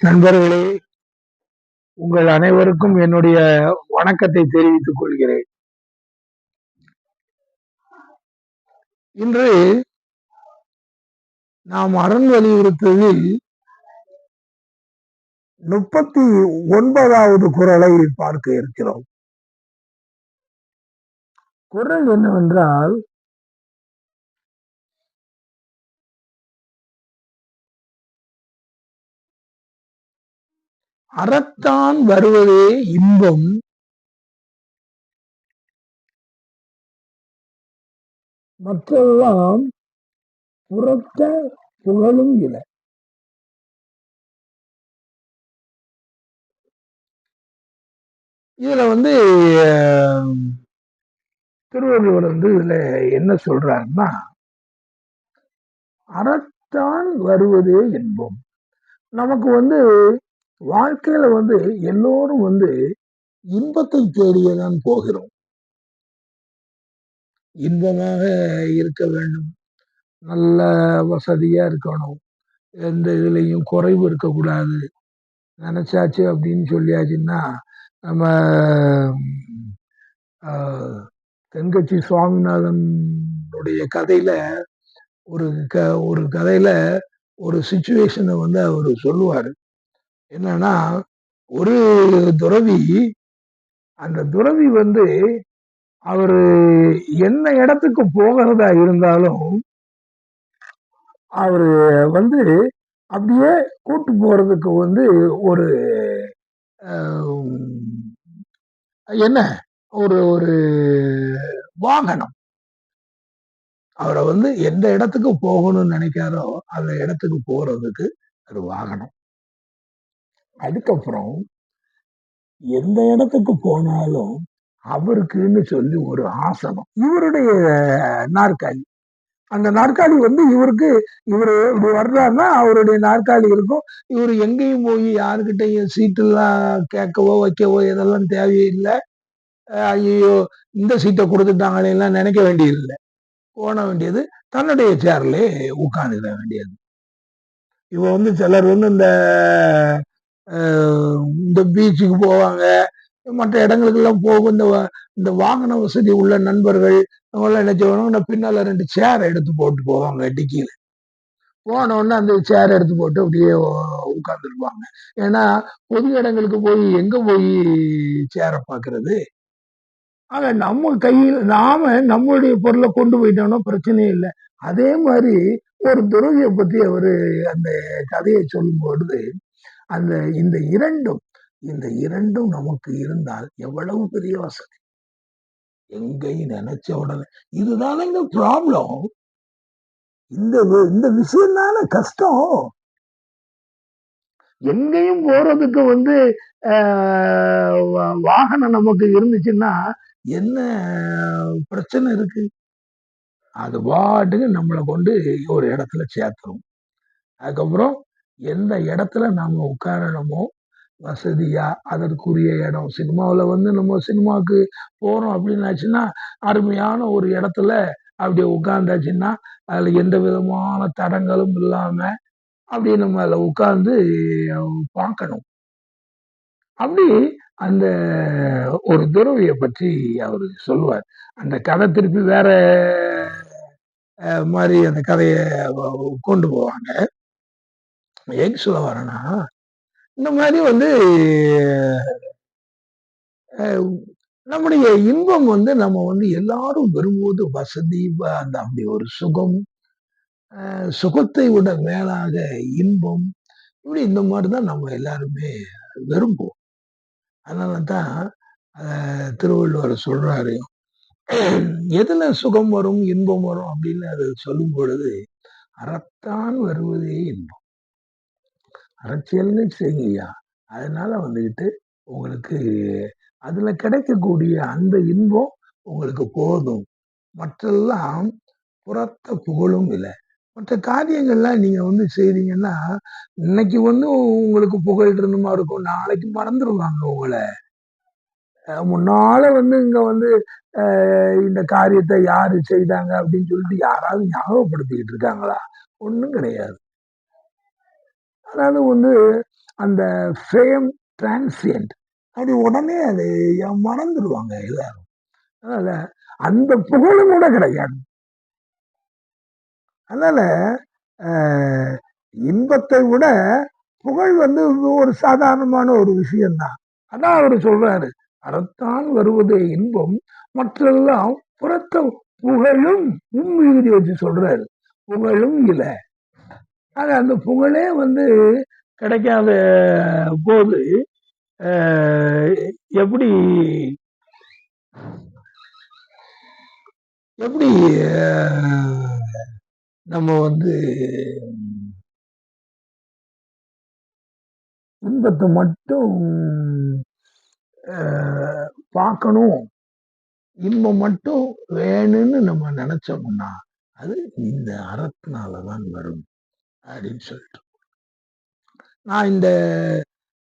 நண்பர்களே உங்கள் அனைவருக்கும் என்னுடைய வணக்கத்தை தெரிவித்துக் கொள்கிறேன். இன்று நாம் அரண் வலியுறுத்தலில் முப்பத்தி ஒன்பதாவது குரலை பார்க்க இருக்கிறோம். குரல் என்னவென்றால் அறத்தான் வருவதே இன்பம். மற்றெல்லாம் புறத்த புகழும் இல்லை இதுல வந்து திருவள்ளுவர் வந்து இதுல என்ன சொல்றாருன்னா அறத்தான் வருவதே இன்பம். நமக்கு வந்து வாழ்க்கையில வந்து எல்லோரும் வந்து இன்பத்தை தேடியதான் போகிறோம். இன்பமாக இருக்க வேண்டும். நல்ல வசதியா இருக்கணும். எந்த இதுலையும் குறைவு இருக்கக்கூடாது. நினைச்சாச்சு அப்படின்னு சொல்லியாச்சுன்னா நம்ம தென்கட்சி சுவாமிநாதனுடைய கதையில ஒரு க ஒரு கதையில ஒரு சுச்சுவேஷனை வந்து அவர் சொல்லுவார். என்னன்னா ஒரு துறவி அந்த துறவி வந்து அவரு என்ன இடத்துக்கு போகிறதா இருந்தாலும் அவரு வந்து அப்படியே கூட்டு போறதுக்கு வந்து ஒரு என்ன? ஒரு ஒரு வாகனம். அவரை வந்து எந்த இடத்துக்கு போகணும்னு நினைக்காரோ அந்த இடத்துக்கு போறதுக்கு ஒரு வாகனம். அதுக்கப்புறம் எந்த இடத்துக்கு போனாலும் அவருக்குன்னு சொல்லி ஒரு ஆசனம். இவருடைய நாற்காலி. அந்த நாற்காலி வந்து இவருக்கு இவர் இப்படி வர்றாருன்னா அவருடைய நாற்காலி இருக்கும். இவர் எங்கேயும் போய் யாருக்கிட்டையும் சீட்டெல்லாம் கேட்கவோ வைக்கவோ இதெல்லாம் தேவையில்லை. ஐயோ இந்த சீட்டை கொடுத்துட்டாங்களே எல்லாம் நினைக்க வேண்டியதில்லை. போன வேண்டியது தன்னுடைய சேர்லேயே உட்காந்துட வேண்டியது. இவ வந்து சிலர் வந்து இந்த இந்த பீச்சுக்கு போவாங்க. மற்ற இடங்களுக்கெல்லாம் போகும். இந்த இந்த வாகன வசதி உள்ள நண்பர்கள் அவங்களாம் என்ன செய்வாங்க பின்னால ரெண்டு சேர் எடுத்து போட்டு போவாங்க டிக்கியில. போனோடனே அந்த சேர் எடுத்து போட்டு அப்படியே உட்காந்துருப்பாங்க ஏன்னா பொது இடங்களுக்கு போய் எங்க போய் சேரை பார்க்கறது ஆக நம்ம கையில் நாம நம்மளுடைய பொருளை கொண்டு போயிட்டோம்னா பிரச்சனையே இல்லை. அதே மாதிரி ஒரு துறவியை பத்தி அவரு அந்த கதையை சொல்லும் பொழுது அந்த இந்த இரண்டும் இந்த இரண்டும் நமக்கு இருந்தால் எவ்வளவு பெரிய வசதி? எங்கேயும் நினைச்ச உடனே. இதுதானங்க ப்ராப்ளம் இந்த இந்த விஷயம் தானே கஷ்டம்? எங்கேயும் போறதுக்கு வந்து வாகனம் நமக்கு இருந்துச்சுன்னா என்ன பிரச்சனை இருக்கு? அது பாட்டுக்கு நம்மளை கொண்டு ஒரு இடத்துல சேர்த்துரும். அதுக்கப்புறம் எந்த இடத்துல நாம உட்காரணுமோ வசதியா அதற்குரிய இடம். சினிமாவில் வந்து நம்ம சினிமாவுக்கு போறோம் அப்படின்னாச்சுன்னா அருமையான ஒரு இடத்துல அப்படி உட்காந்தாச்சுன்னா அதில் எந்த விதமான தடங்களும் இல்லாம அப்படி நம்ம அதில் உட்காந்து பார்க்கணும். அப்படி அந்த ஒரு துறவியை பற்றி அவர் சொல்லுவார். அந்த கதை திருப்பி வேற மாதிரி அந்த கதையை கொண்டு போவாங்க. ஏன் சொல்ல வரேன்னா இந்த மாதிரி வந்து நம்முடைய இன்பம் வந்து நம்ம வந்து எல்லாரும் வரும்போது வசதி அந்த அப்படி ஒரு சுகம் சுகத்தை விட மேலாக இன்பம் இப்படி இந்த மாதிரி தான் நம்ம எல்லாருமே விரும்புவோம். அதனால தான் திருவள்ளுவர் சொல்றாரு எதுல சுகம் வரும் இன்பம் வரும் அப்படின்னு அது சொல்லும் பொழுது அறத்தான் வருவதே இன்பம். அரசியல்னு செய்யா அதனால வந்துக்கிட்டு உங்களுக்கு அதுல கிடைக்கக்கூடிய அந்த இன்பம் உங்களுக்கு போதும். மற்றெல்லாம் புறத்த புகழும் இல்லை. மற்ற காரியங்கள்லாம் நீங்க வந்து செய்கிறீங்கன்னா இன்னைக்கு வந்து உங்களுக்கு புகழ் இருந்துமா இருக்கும்? நாளைக்கு மறந்துடுவாங்க உங்களை. முன்னால வந்து இங்க வந்து இந்த காரியத்தை யாரு செய்தாங்க அப்படின்னு சொல்லிட்டு யாராவது ஞாபகப்படுத்திக்கிட்டு இருக்காங்களா? ஒன்றும் கிடையாது. அதாவது வந்து அந்த ஃபேம் டிரான்சியன்ட் அப்படி உடனே அது மறந்துடுவாங்க எல்லாரும். அதனால அந்த புகழும் கூட கிடையாது. அதனால இன்பத்தை விட புகழ் வந்து ஒரு சாதாரணமான ஒரு விஷயம்தான். அதான் அவர் சொல்றாரு. அறத்தான் வருவது இன்பம் மற்றெல்லாம் புறத்த புகழும் உண்மையை வச்சு சொல்றாரு. புகழும் இல்லை ஆக அந்த புகழே வந்து கிடைக்காத போது எப்படி எப்படி நம்ம வந்து இன்பத்தை மட்டும் பார்க்கணும். இன்பம் மட்டும் வேணும்னு நம்ம நினைச்சோம்னா அது இந்த அறத்தினாலதான் வரும். அப்படின்னு சொல்லிட்டு. நான் இந்த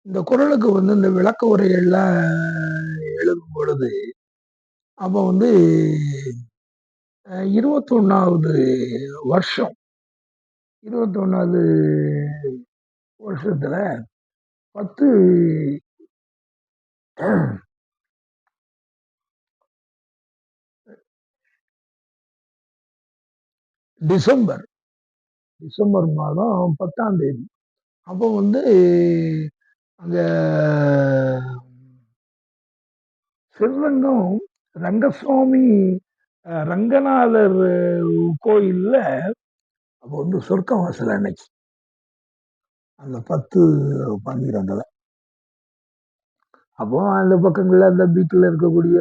இந்த குரலுக்கு வந்து இந்த விளக்க உரைகள்லாம் எழுதும் பொழுது அப்போ வந்து இருபத்தொன்னாவது வருஷம் இருபத்தொன்னாவது வருஷத்துல பத்து டிசம்பர் டிசம்பர் மாதம் பத்தாம் தேதி. அப்போ வந்து அங்கே ஸ்ரீரங்கம் ரங்கசுவாமி ரங்கநாதர் கோயிலில் அப்போ வந்து சொர்க்க வாசல் அன்னைக்கு. அந்த பத்து பன்னிரெண்டுல. அப்போ அந்த பக்கங்கள்ல அந்த வீட்டில் இருக்கக்கூடிய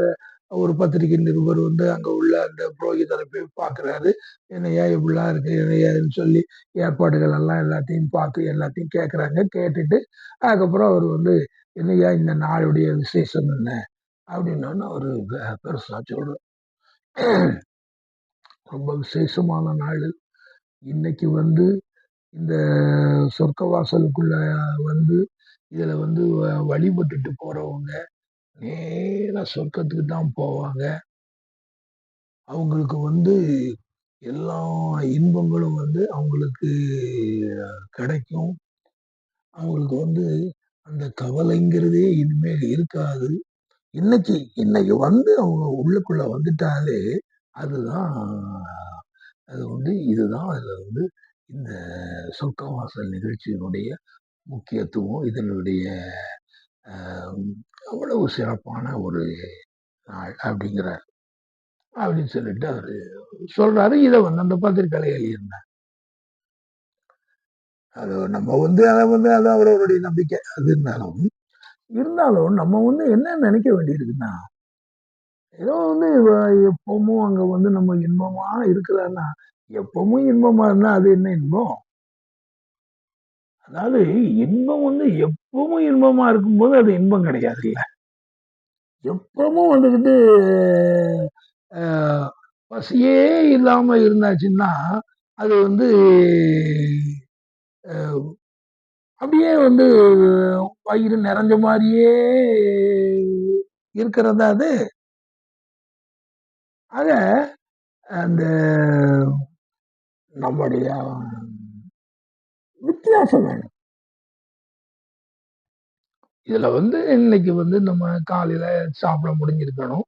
ஒரு பத்திரிகை நிருபர் வந்து அங்க உள்ள அந்த புரோகிதரை போய் பார்க்குறாரு என்னையா இப்படிலாம் இருக்கு? என்னையான்னு சொல்லி ஏற்பாடுகள் எல்லாம் எல்லாத்தையும் பார்த்து எல்லாத்தையும் கேட்குறாங்க கேட்டுட்டு அதுக்கப்புறம் அவர் வந்து என்னையா இந்த நாளுடைய விசேஷம் என்ன? அப்படின்னு அவர் பெருசா சொல்றார். ரொம்ப விசேஷமான நாள் இன்னைக்கு வந்து இந்த சொர்க்க வாசலுக்குள்ள வந்து இதுல வந்து வ- வழிபட்டுட்டு போறவங்க நேரா சொர்க்கத்துக்கு தான் போவாங்க. அவங்களுக்கு வந்து எல்லா இன்பங்களும் வந்து அவங்களுக்கு கிடைக்கும். அவங்களுக்கு வந்து அந்த கவலைங்கிறதே இனிமேல் இருக்காது. இன்னைக்கு இன்னைக்கு வந்து அவங்க உள்ளுக்குள்ள வந்துட்டாலே அதுதான் அது வந்து இதுதான் அதுல வந்து இந்த சொர்க்கவாசல் நிகழ்ச்சியினுடைய முக்கியத்துவம் இதனுடைய அவ்வளவு சிறப்பான ஒரு நாள் அப்படிங்கிறார். அப்படின்னு சொல்லிட்டு அவர் சொல்றாரு. இதை வந்து அந்த பத்திரிகையில எழுதியிருந்தார். அது நம்ம வந்து அதை வந்து அது அவரவருடைய நம்பிக்கை. அது இருந்தாலும் இருந்தாலும் நம்ம வந்து என்ன நினைக்க வேண்டியிருக்குன்னா ஏதோ வந்து எப்பவும் அங்க வந்து நம்ம இன்பமா இருக்கிறான்னா எப்பவும் இன்பமா இருந்தா அது என்ன இன்பம்? அதாவது இன்பம் வந்து எப்பவும் இன்பமா இருக்கும்போது அது இன்பம் கிடையாது இல்லை? எப்பவும் வந்துக்கிட்டு பசியே இல்லாம இருந்தாச்சுன்னா அது வந்து அப்படியே வந்து வயிறு நிறைஞ்ச மாதிரியே இருக்கிறதா அது? ஆக அந்த நம்முடைய வித்தியாசம் வேணும். இதுல வந்து இன்னைக்கு வந்து நம்ம காலையில சாப்பிட முடிஞ்சிருக்கணும்.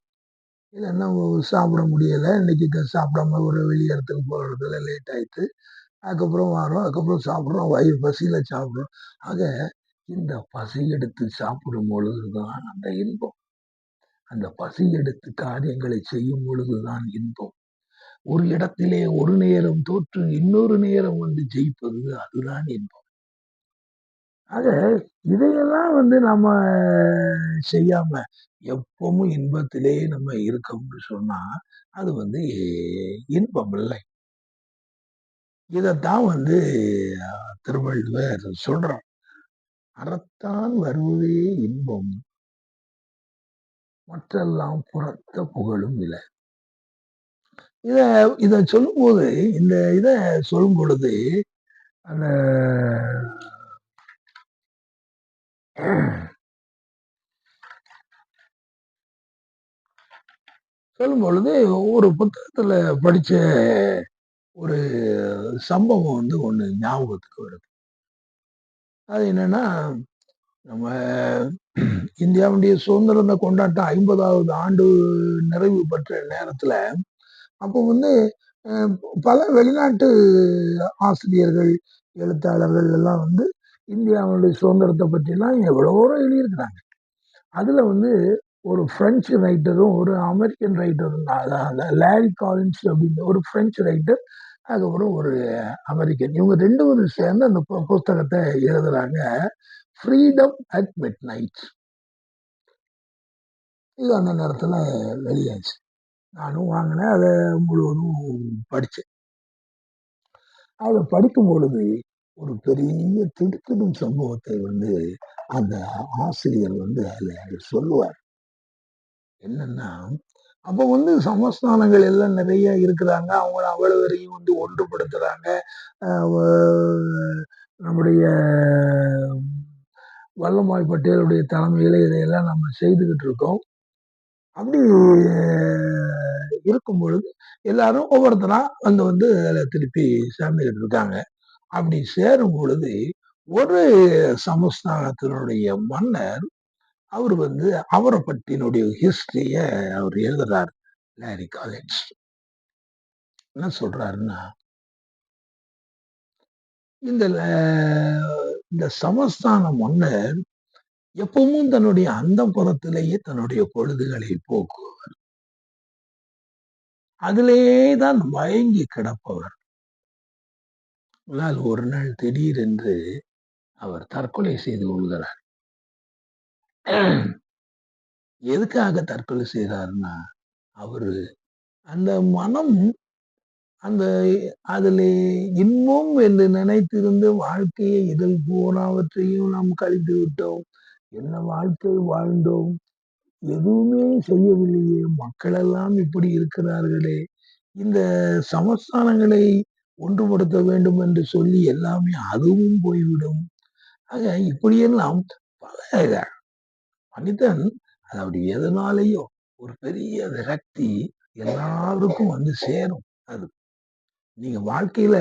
இல்லைன்னா சாப்பிட முடியல. இன்னைக்கு க- சாப்பிடாம ஒரு வெளியிடத்துக்கு போறதுல லேட் ஆயிட்டு அதுக்கப்புறம் வரோம் அதுக்கப்புறம் சாப்பிட்றோம். வயிறு பசியில சாப்பிட்றோம். ஆக இந்த பசி எடுத்து சாப்பிடும் பொழுதுதான் அந்த இன்பம். அந்த பசி எடுத்து காரியங்களை செய்யும் பொழுதுதான் இன்பம். ஒரு இடத்திலே ஒரு நேரம் தோற்று இன்னொரு நேரம் வந்து ஜெயிப்பது அதுதான் இன்பம். ஆக இதையெல்லாம் வந்து நம்ம செய்யாம எப்பவும் இன்பத்திலே நம்ம இருக்கோம்னு சொன்னா அது வந்து இன்பம் இல்லை. இதைத்தான் வந்து திருவள்ளுவர் சொல்றார். அறத்தான் வருவதே இன்பம். மற்றெல்லாம் புறத்த புகழும் இல்லை இத இத சொல்லும்போது இந்த இத சொல்லும் பொழுது அந்த சொல்லும் பொழுது ஒரு புத்தகத்துல படிச்ச ஒரு சம்பவம் வந்து ஒண்ணு ஞாபகத்துக்கு வருது. அது என்னன்னா நம்ம இந்தியாவுடைய சுதந்திரத்தை கொண்டாட்டம் ஐம்பதாவது ஆண்டு நிறைவு பெற்ற நேரத்துல அப்போ வந்து பல வெளிநாட்டு ஆசிரியர்கள் எழுத்தாளர்கள் எல்லாம் வந்து இந்தியாவுடைய சுதந்திரத்தை பற்றிலாம் எவ்வளவோ எழுதியிருக்கிறாங்க. அதுல வந்து ஒரு பிரெஞ்சு ரைட்டரும் ஒரு அமெரிக்கன் ரைட்டரும் அந்த லேரி காலின்ஸ் அப்படின்னு ஒரு பிரெஞ்சு ரைட்டர் அதுக்கப்புறம் ஒரு அமெரிக்கன் இவங்க ரெண்டு பேரும் சேர்ந்து அந்த பு- புஸ்தகத்தை எழுதுறாங்க ஃப்ரீடம் அட் மிட் நைட் இது அந்த நேரத்தில் வெளியாச்சு. நானும் வாங்கினேன் அதை முழுவதும் படித்தேன் அதை படிக்கும் பொழுது ஒரு பெரிய திடுக்கிடும் சம்பவத்தை வந்து அந்த ஆசிரியர் வந்து அதில் சொல்லுவார். என்னன்னா அப்ப வந்து சமஸ்தானங்கள் எல்லாம் நிறைய இருக்கிறாங்க. அவங்க அவ்வளவு வரையும் வந்து ஒன்றுபடுத்துறாங்க. நம்முடைய வல்லபாய் பட்டேலுடைய தலைமையில் இதையெல்லாம் நம்ம செய்துக்கிட்டு இருக்கோம். அப்படி இருக்கும் பொழுது எல்லாரும் ஒவ்வொருத்தரா வந்து வந்து அதில் திருப்பி சேர்ந்துக்கிட்டு இருக்காங்க. அப்படி சேரும் பொழுது ஒரு சமஸ்தானத்தினுடைய மன்னர் அவர் வந்து அவரை பற்றினுடைய ஹிஸ்டரிய அவர் எழுதுறார். லாரி காலேஜ். என்ன சொல்றாருன்னா இந்த ல- இந்த சமஸ்தான மன்னர் எப்பவும் தன்னுடைய அந்த புறத்திலேயே தன்னுடைய பொழுதுகளை போக்குவர் அதிலேயே தான் மயங்கி கிடப்பவர். ஆனால் ஒரு நாள் திடீரென்று அவர் தற்கொலை செய்து கொள்கிறார். எதுக்காக தற்கொலை செய்கிறாருன்னா அவரு அந்த மனம் அந்த அதில் இன்பம் என்று நினைத்திருந்த வாழ்க்கையை இதில் போனவற்றையும் நாம் கழித்து விட்டோம். என்ன வாழ்க்கை வாழ்ந்தோம்? எதுவுமே செய்யவில்லையே. மக்களெல்லாம் இப்படி இருக்கிறார்களே. இந்த சமஸ்தானங்களை ஒன்றுபடுத்த வேண்டும் என்று சொல்லி எல்லாமே அதுவும் போய்விடும். ஆக இப்படியெல்லாம் பல மனிதன் அது அப்படி எதனாலேயோ ஒரு பெரிய விரக்தி எல்லாருக்கும் வந்து சேரும் அது. நீங்க வாழ்க்கையில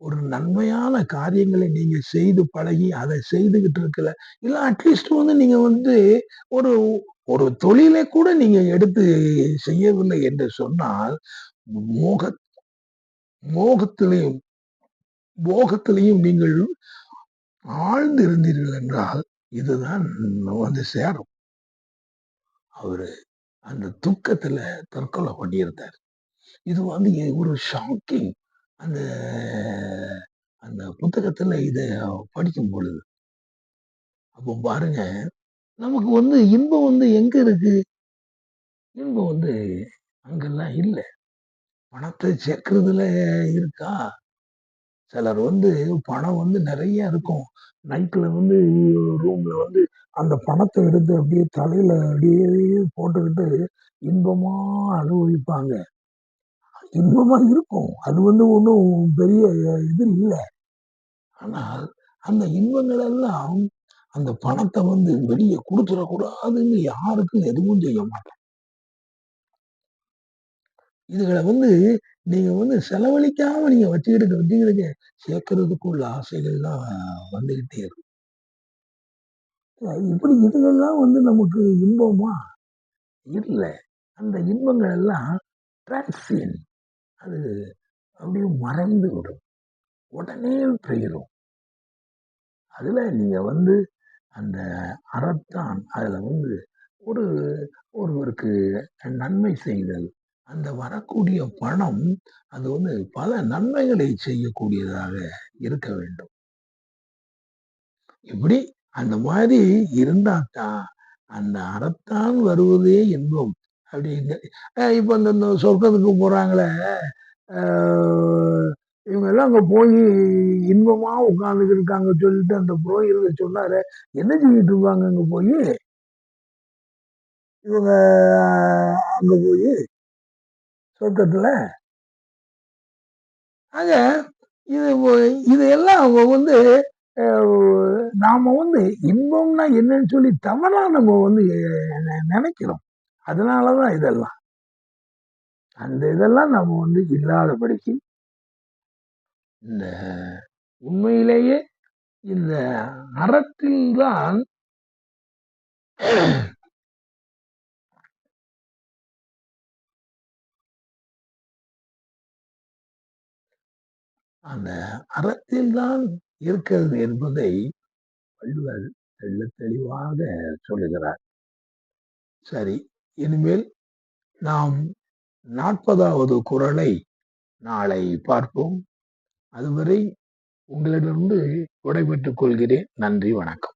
ஒரு நன்மையான காரியங்களை நீங்க செய்து பழகி அதை செய்துகிட்டு இருக்கல இல்ல அட்லீஸ்ட் வந்து நீங்க வந்து ஒரு ஒரு தொழிலை கூட நீங்க எடுத்து செய்யவில்லை என்று சொன்னால் மோக மோகத்திலையும் மோகத்திலையும் நீங்கள் ஆழ்ந்து இருந்தீர்கள் என்றால் இதுதான் வந்து சேரும். அவரு அந்த துக்கத்துல தற்கொலை பண்ணியிருந்தார். இது வந்து ஒரு ஷாக்கிங் அந்த அந்த புத்தகத்துல இத படிக்கும் பொழுது. அப்போ பாருங்க நமக்கு வந்து இன்பம் வந்து எங்க இருக்கு? இன்பம் வந்து அங்கெல்லாம் இல்ல. பணத்தை சேர்க்கறதுல இருக்கா? சிலர் வந்து பணம் வந்து நிறைய இருக்கும். நைட்ல வந்து ரூம்ல வந்து அந்த பணத்தை எடுத்து அப்படியே தலையில அப்படியே போட்டுக்கிட்டு இன்பமா அனுபவிப்பாங்க. இன்பமா இருக்கும். அது வந்து ஒன்றும் பெரிய இது இல்லை. ஆனால் அந்த இன்பங்கள் எல்லாம் அந்த பணத்தை வந்து வெளியே கொடுத்துடக்கூடாதுன்னு யாருக்கும் எதுவும் செய்ய மாட்டாங்க. இதுகளை வந்து நீங்க வந்து செலவழிக்காம நீங்க வச்சுக்கிட்டு வச்சுக்கிடுங்க. சேர்க்கறதுக்குள்ள ஆசைகள்லாம் வந்துகிட்டே இருக்கும். இப்படி இதுகள்லாம் வந்து நமக்கு இன்பமா? இல்லை. அந்த இன்பங்கள் எல்லாம் டிரான்சியன் அது அப்படியே மறைந்து விடும். உடனே போயிடும் அதுல நீங்க வந்து அந்த அறத்தான் அதுல வந்து ஒரு ஒருவருக்கு நன்மை செய்தல் அந்த வரக்கூடிய பணம் அது வந்து பல நன்மைகளை செய்யக்கூடியதாக இருக்க வேண்டும். இப்படி அந்த மாதிரி இருந்தாத்தான் அந்த அறத்தான் வருவதே இன்பம் அப்படின்னு அஹ் இப்ப இந்த இந்த சொர்க்கத்துக்கு போறாங்களே ஆஹ் இவங்க எல்லாம் அங்க போய் இன்பமா உட்கார்ந்துட்டு இருக்காங்க சொல்லிட்டு அந்த புரோகிதர் சொன்னாரு. என்ன செஞ்சுட்டு இருப்பாங்க அங்க போய்? இவங்க அங்க போய் சொர்க்கத்தில் ஆக இது இதையெல்லாம் அவங்க வந்து நாம் வந்து இன்பம்னா என்னன்னு சொல்லி தவறாக நம்ம வந்து நினைக்கிறோம். அதனால தான் இதெல்லாம். அந்த இதெல்லாம் நம்ம வந்து இல்லாதபடிக்கு இந்த உண்மையிலேயே இந்த அறத்தில்தான் அந்த அறத்தில் தான் இருக்கிறது என்பதை வள்ளுவர் தெள்ள தெளிவாக சொல்லுகிறார். சரி இனிமேல் நாம் நாற்பதாவது குரலை நாளை பார்ப்போம். அதுவரை உங்களிடமிருந்து விடைபெற்றுக் கொள்கிறேன். நன்றி வணக்கம்.